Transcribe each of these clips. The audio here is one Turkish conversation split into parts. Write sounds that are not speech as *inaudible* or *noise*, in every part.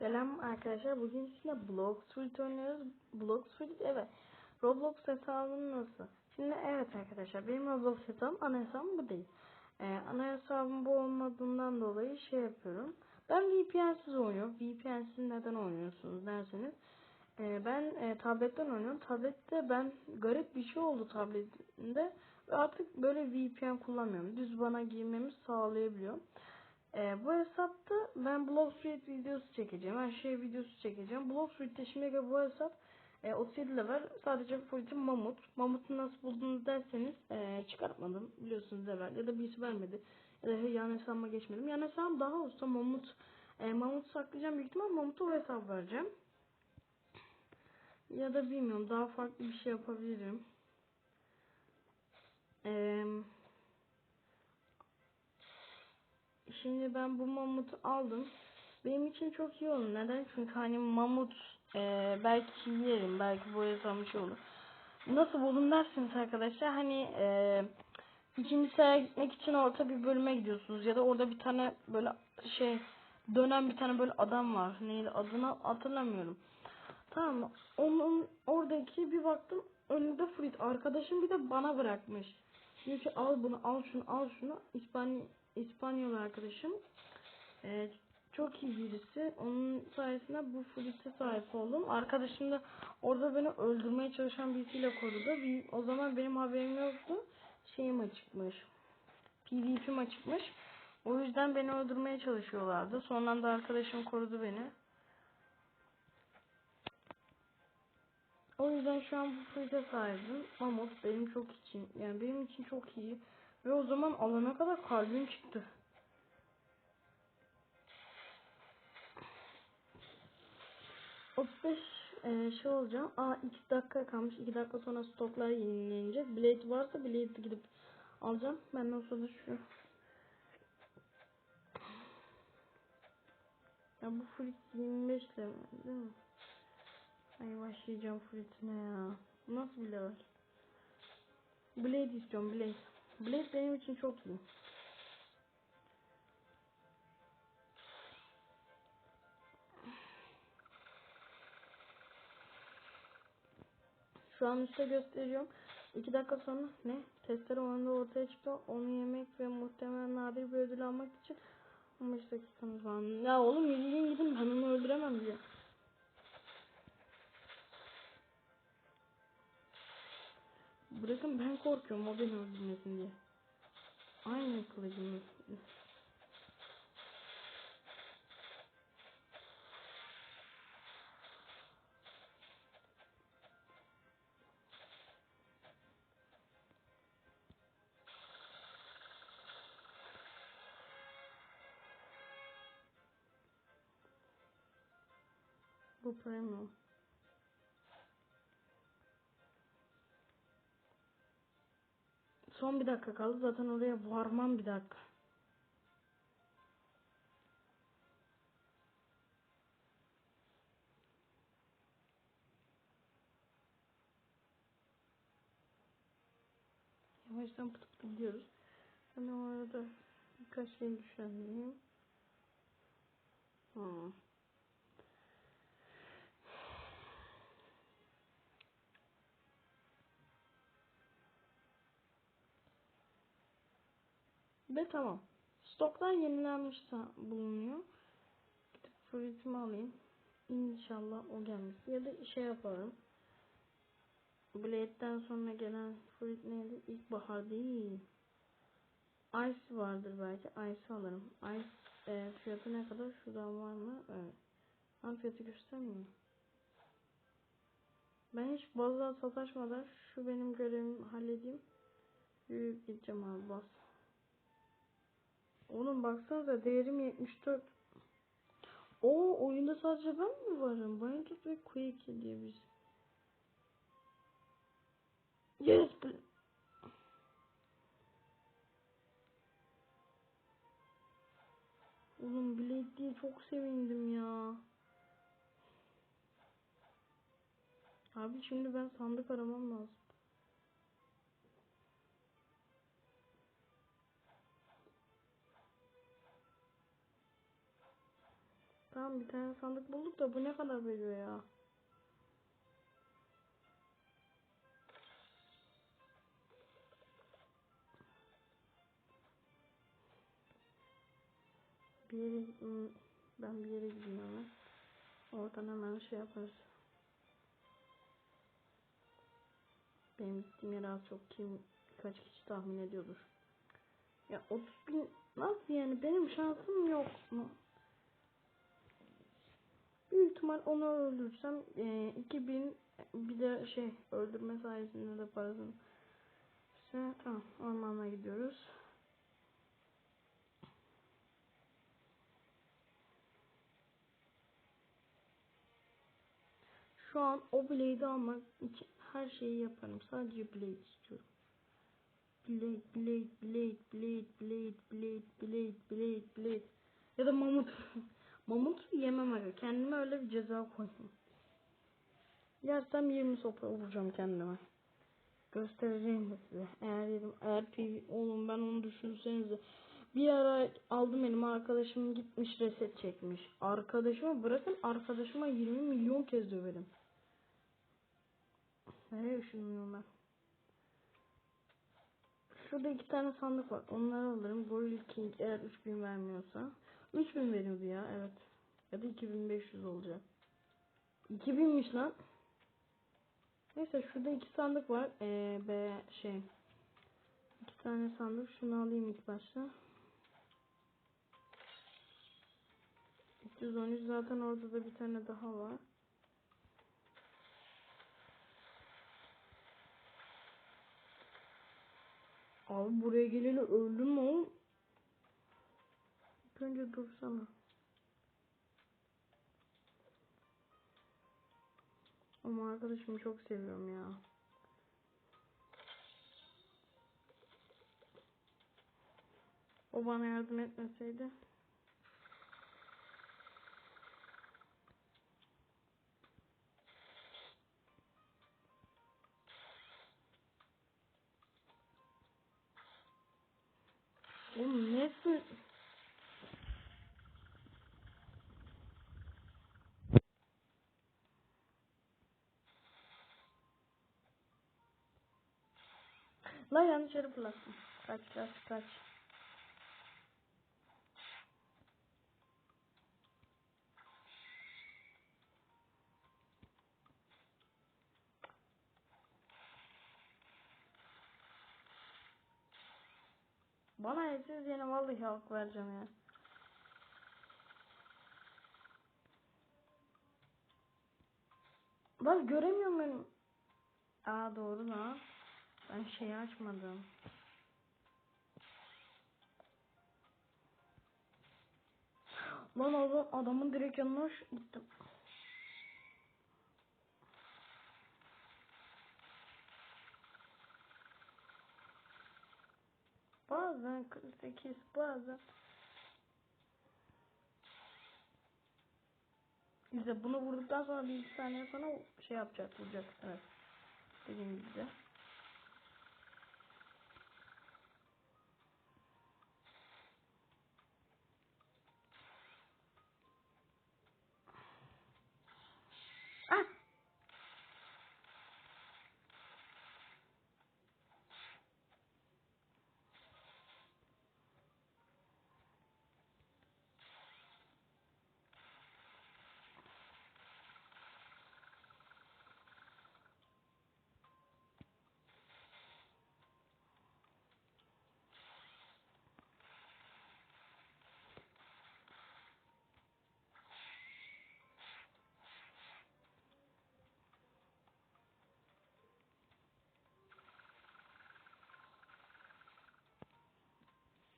Selam arkadaşlar. Bugün sizinle Bloxfruit oynuyoruz. Bloxfruit evet. Roblox hesabım nasıl? Şimdi evet arkadaşlar benim Roblox hesabım ana hesabım bu değil. Ee, ana hesabım bu olmadığından dolayı şey yapıyorum. Ben VPN'siz oynuyorum. VPN'siz neden oynuyorsunuz derseniz. Ee, ben e, tabletten oynuyorum. Tablette ben garip bir şey oldu tabletimde. Ve artık böyle VPN kullanmıyorum. Düz bana girmemi sağlayabiliyor. Ee, bu hesapta ben Blockstreet videosu çekeceğim. Her şey videosu çekeceğim. Blockstreet'te şimdi bu hesap e, 37 level. Sadece Full'cim Mamut. Mamut'u nasıl buldunuz derseniz e, çıkartmadım. Biliyorsunuz evvel. Ya da birisi vermedi. Ya da yan hesabıma geçmedim. Yan hesabım daha olsa Mamut e, Mamut saklayacağım. Büyük ihtimal Mamut'a o hesap vereceğim. Ya da bilmiyorum. Daha farklı bir şey yapabilirim. Eee Şimdi ben bu mamutu aldım. Benim için çok iyi olur. Neden? Çünkü hani mamut e, belki yerim. Belki şey olur. Nasıl buldum dersiniz arkadaşlar? Hani e, ikinci sıraya gitmek için orta bir bölüme gidiyorsunuz. Ya da orada bir tane böyle şey dönen bir tane böyle adam var. Neydi adını hatırlamıyorum. Tamam mı? Onun oradaki bir baktım önünde fruit. Arkadaşım bir de bana bırakmış. Diyor ki al bunu al şunu al şunu. İspanya İspanyol arkadaşım. Ee, çok iyi birisi. Onun sayesinde bu flüte sahip oldum. Arkadaşım da orada beni öldürmeye çalışan birisiyle korudu. Bir, o zaman benim haberim yoktu. Şeyim açıkmış. PvP'm açıkmış. O yüzden beni öldürmeye çalışıyorlardı. Sonradan da arkadaşım korudu beni. O yüzden şu an bu flüte sahibim. Mamut benim çok için yani benim için çok iyi. Ve o zaman alana kadar kalbim çıktı. beş e, şey olacağım. Aa 2 dakika kalmış. 2 dakika sonra stoklar yenilenecek. Blade varsa Blade gidip alacağım. Ben sırada şu ya bu fruit 25 level değil mi? Ay başlayacağım fruitine ya. Nasıl bir level? Blade istiyorum Blade. Blade benim için çok iyi. Şu an üstte gösteriyorum. 2 dakika sonra ne? Testere oyunda ortaya çıktı. Onu yemek ve muhtemelen nadir bir ödül almak için 15 dakikamız var. Ya oğlum yürüyün gidin ben onu öldüremem diye. Bırakın ben korkuyorum o beni öldürmesin diye. Aynı kılıcımız. Bu premium. Son bir dakika kaldı. Zaten oraya varmam bir dakika. Yavaştan pıt pıt gidiyoruz. Ben o arada birkaç şey düşüneyim. Hmm. Ve tamam. Stoklar yenilenmiş bulunuyor. Gidip fruitimi alayım. İnşallah o gelmiş. Ya da şey yaparım. Blade'den sonra gelen fruit neydi? İlkbahar değil. Ice vardır belki. Ice alırım. Ice e, fiyatı ne kadar? Şuradan var mı? Evet. Ben fiyatı göstermiyor. Ben hiç bazılar sataşmadan şu benim görevimi halledeyim. Yürüyüp gideceğim abi bas. Oğlum baksanıza değerim 74. O oyunda sadece ben mi varım? Biontech ve Quake diye bir Yes. Oğlum Blade diye çok sevindim ya. Abi şimdi ben sandık aramam lazım. Tamam bir tane sandık bulduk da bu ne kadar veriyor ya? Bir yere hmm, ben bir yere gideyim hemen. Oradan hemen şey yaparız. Benim gittiğim yere az çok kim kaç kişi tahmin ediyordur. Ya 30 bin nasıl yani benim şansım yok mu? Büyük ihtimal onu öldürsem e, 2000 bir de şey öldürme sayesinde de parasını. İşte tamam ormana gidiyoruz. Şu an o blade'i almak için her şeyi yaparım. Sadece blade istiyorum. Blade, blade, blade, blade, blade, blade, blade, blade, blade. Ya da mamut. *laughs* mamut yemem aga. Kendime öyle bir ceza koydum. Yersem 20 sopa vuracağım kendime. Göstereceğim de size. Eğer yedim, eğer PV, oğlum ben onu düşünsenize. Bir ara aldım benim arkadaşım gitmiş reset çekmiş. Arkadaşıma bırakın arkadaşıma 20 milyon kez döverim. Nereye ışınlıyorum ben? Şurada iki tane sandık var. Onları alırım. Gorilla King eğer 3000 vermiyorsa. 3000 veriyordu ya evet. Ya da 2500 olacak. 2000'miş lan. Neyse şurada iki sandık var. Ee, B şey. İki tane sandık. Şunu alayım ilk başta. 313 zaten orada da bir tane daha var. Abi buraya geleli öldüm mü oğlum? Önce dursana. Ama arkadaşımı çok seviyorum ya. O bana yardım etmeseydi. Oğlum nesin? Lan yanlış yere fırlattım. Kaç kaç kaç. Bana etsiz yine vallahi hak vereceğim ya. Lan göremiyorum benim. Aa doğru lan. Ben şeyi açmadım. Lan adam, adamın direkt yanına gittim. Bazen 48 bazen. İşte bunu vurduktan sonra bir iki saniye sonra şey yapacak vuracak. Evet. Dediğim gibi de.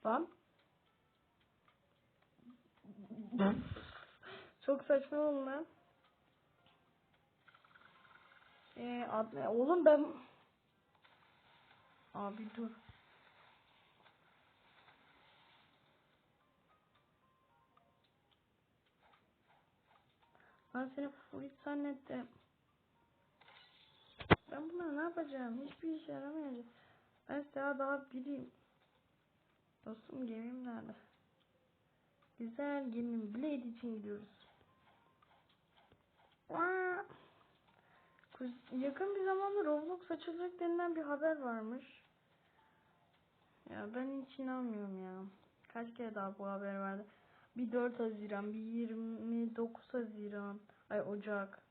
Lan. Çok saçma oldu lan. Ee, ad, oğlum ben... Abi dur. Ben seni full zannettim. Ben bunları ne yapacağım? Hiçbir işe yaramayacak. Ben daha daha biriyim. Dostum gemim nerede? güzel gemim Blade için gidiyoruz. Yakın bir zamanda Roblox açılacak denilen bir haber varmış. Ya ben hiç inanmıyorum ya. Kaç kere daha bu haber vardı. Bir 4 Haziran, bir 29 Haziran, ay Ocak.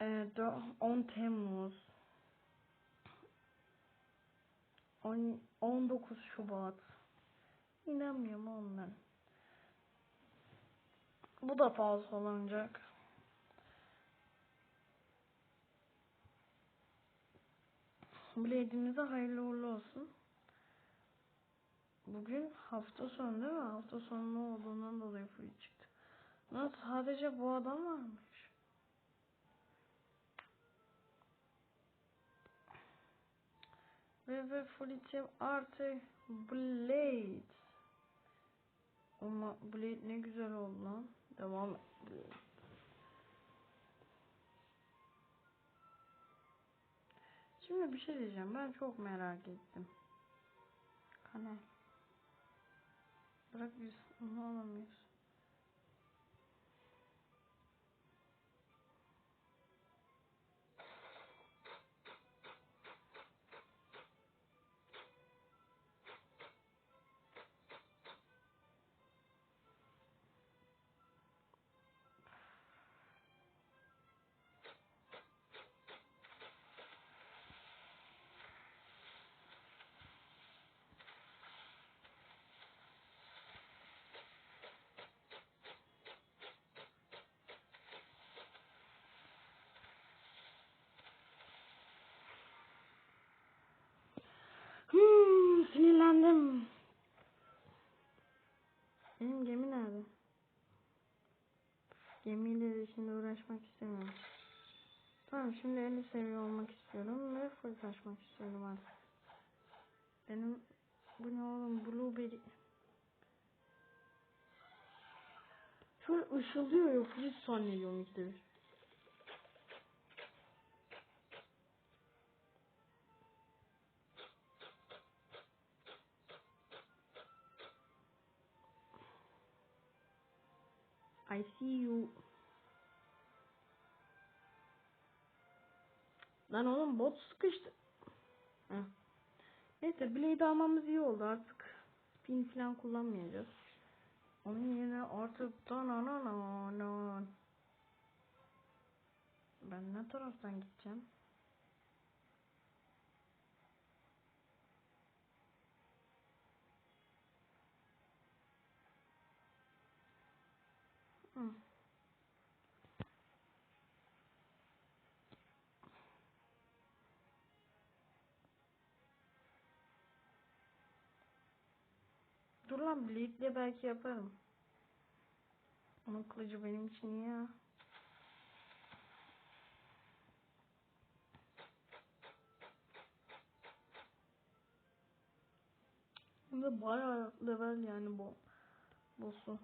Dö- 10 Temmuz. 10 19 Şubat. İnanmıyorum ondan. Bu da fazla olacak. Blade'imize hayırlı uğurlu olsun. Bugün hafta sonu değil mi? Hafta sonu olduğundan dolayı free çıktı. Nasıl sadece bu adam varmış? Ve ve Fleet'im artı Blade. Ama Blade ne güzel oldu lan. Devam. Blade. Şimdi bir şey diyeceğim. Ben çok merak ettim. Kanal. Bırak biz onu alamıyoruz. Gemiyle şimdi uğraşmak istemiyorum. Tamam şimdi 50 seviye olmak istiyorum ve full taşmak istiyorum artık. Benim bu ne oğlum blueberry. Şöyle ışıldıyor frit zannediyorum ikide bir. I see you. Lan oğlum bot sıkıştı. Heh. Neyse Blade almamız iyi oldu artık. Spin falan kullanmayacağız. Onun yerine artık dananana. Ben ne taraftan gideceğim? Hı. Dur lan Blade'le belki yaparım. Onun kılıcı benim için ya. De bayağı level yani bu. Boss'u.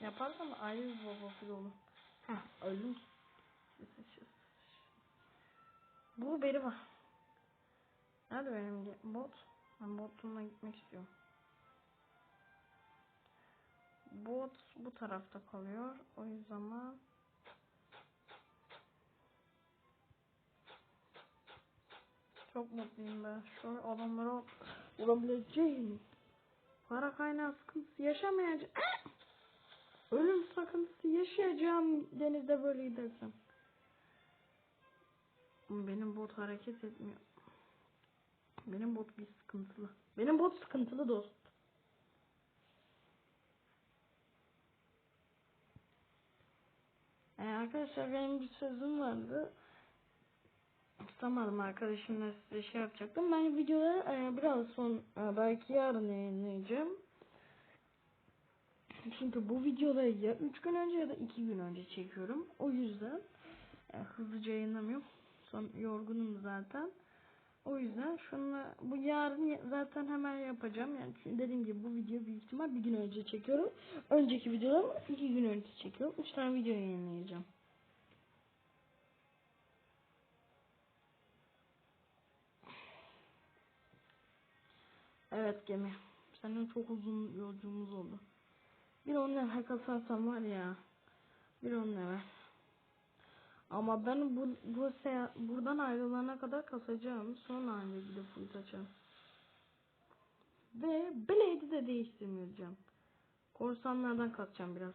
Yaparsam ayrı bir babası olur. Heh öldüm. Bu beri var. Nerede benim bot? Ben botumla gitmek istiyorum. Bot bu tarafta kalıyor. O yüzden çok mutluyum ben. Şu adamlara vurabileceğim. Para kaynağı sıkıntısı yaşamayacağım. *laughs* Ölüm sakıntısı yaşayacağım denizde böyle gidersem. Benim bot hareket etmiyor. Benim bot bir sıkıntılı. Benim bot sıkıntılı dost. Ee, arkadaşlar benim bir sözüm vardı. Tutamadım arkadaşımla size şey yapacaktım. Ben videoları e, biraz son e, belki yarın yayınlayacağım. Çünkü bu videoları ya 3 gün önce ya da 2 gün önce çekiyorum. O yüzden yani hızlıca yayınlamıyorum. Son yorgunum zaten. O yüzden şunu bu yarın zaten hemen yapacağım. Yani dediğim gibi bu video büyük ihtimal bir gün önce çekiyorum. Önceki videolarımı iki gün önce çekiyorum. Üç tane video yayınlayacağım. Evet gemi. Senin çok uzun yolculuğumuz oldu. Bir on level kasarsam var ya. Bir on level. Ama ben bu, bu buradan ayrılana kadar kasacağım. Sonra ancak de full açacağım. Ve Blade'i de değiştirmeyeceğim. Korsanlardan kasacağım biraz.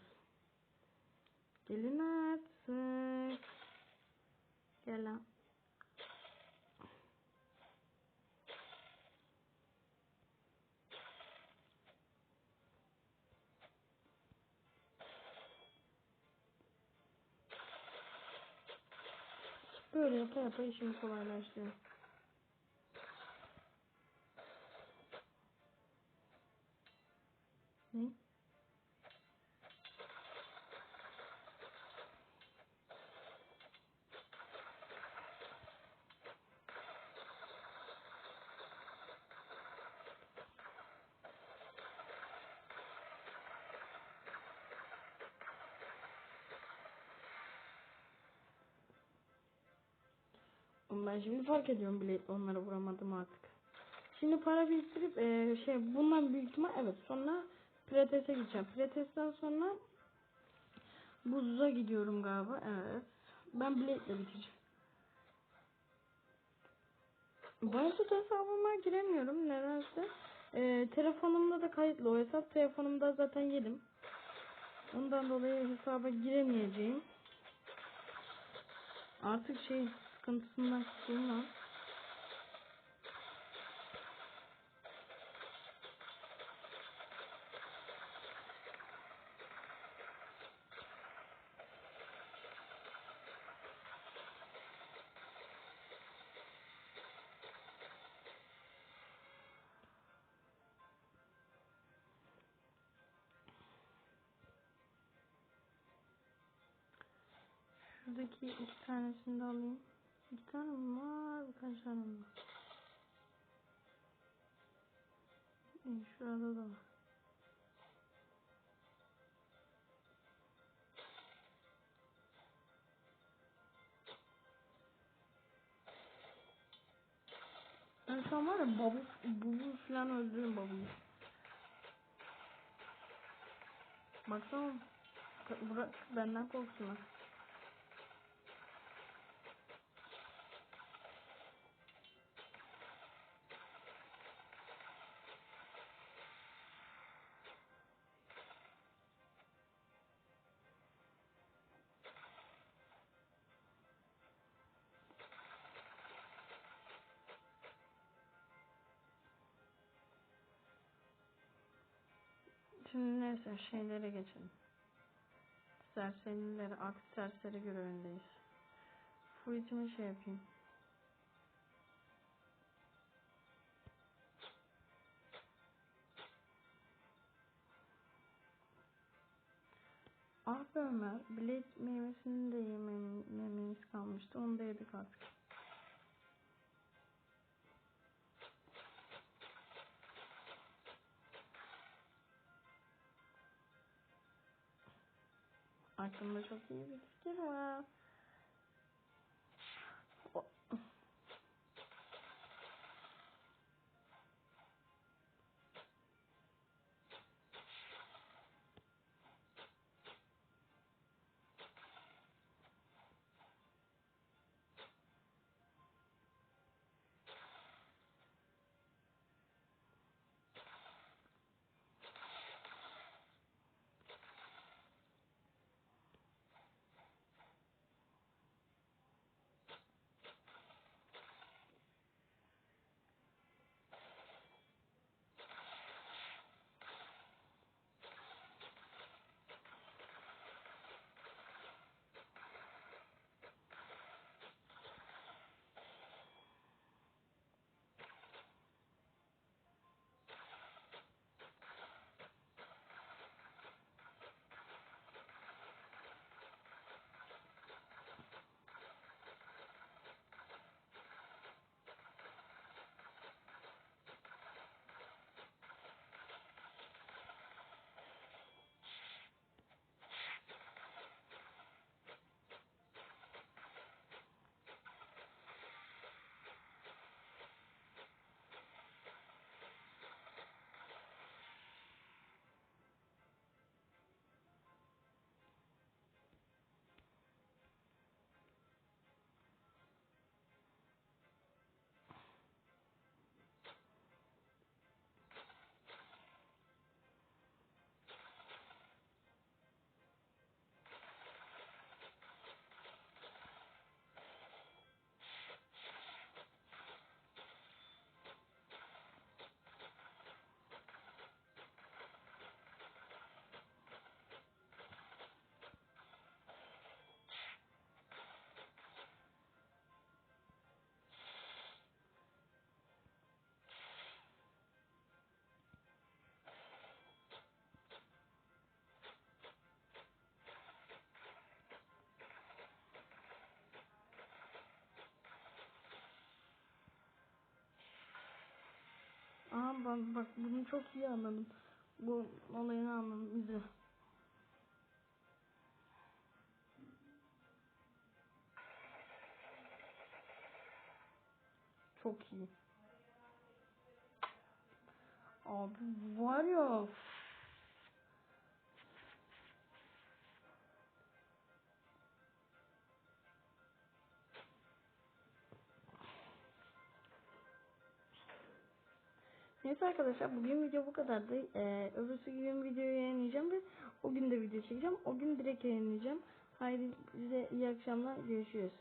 Gelin artık. Gel lan. Böyle yapa yapa işimi kolaylaştırıyor. Ne? Şimdi fark ediyorum bile onlara vuramadım artık. Şimdi para biriktirip eee, şey bundan büyük ihtimal evet sonra Pilates'e gideceğim. Pilates'ten sonra Buz'a gidiyorum galiba. Evet. Ben Blade'le biteceğim. Bayağı hesabıma giremiyorum nedense. Eee telefonumda da kayıtlı o hesap. Telefonumda zaten yedim. Ondan dolayı hesaba giremeyeceğim. Artık şey sıkıntısından kurtulmam. Şuradaki iki tanesini de alayım. Mi var? Mi var? İyi, şurada da var. Ben şu an var ya babu, bubu falan öldürürüm babuyu. Baksana. Bırak benden korksunlar. Neyse şeylere geçelim. Serserilere, artık serseri görevindeyiz. Fruit'imi şey yapayım. Ah be Ömer, Blade meyvesini de yemem, yememiz kalmıştı. Onu da yedik artık. Aklımda çok iyi bir fikir var. O- Tamam ben bak bunu çok iyi anladım. Bu olayını anladım. İzle. Çok iyi. Abi var ya. Neyse arkadaşlar bugün video bu kadardı. Ee, öbürsü gün videoyu yayınlayacağım ve o gün de video çekeceğim. O gün direkt yayınlayacağım. Haydi size iyi akşamlar. Görüşürüz.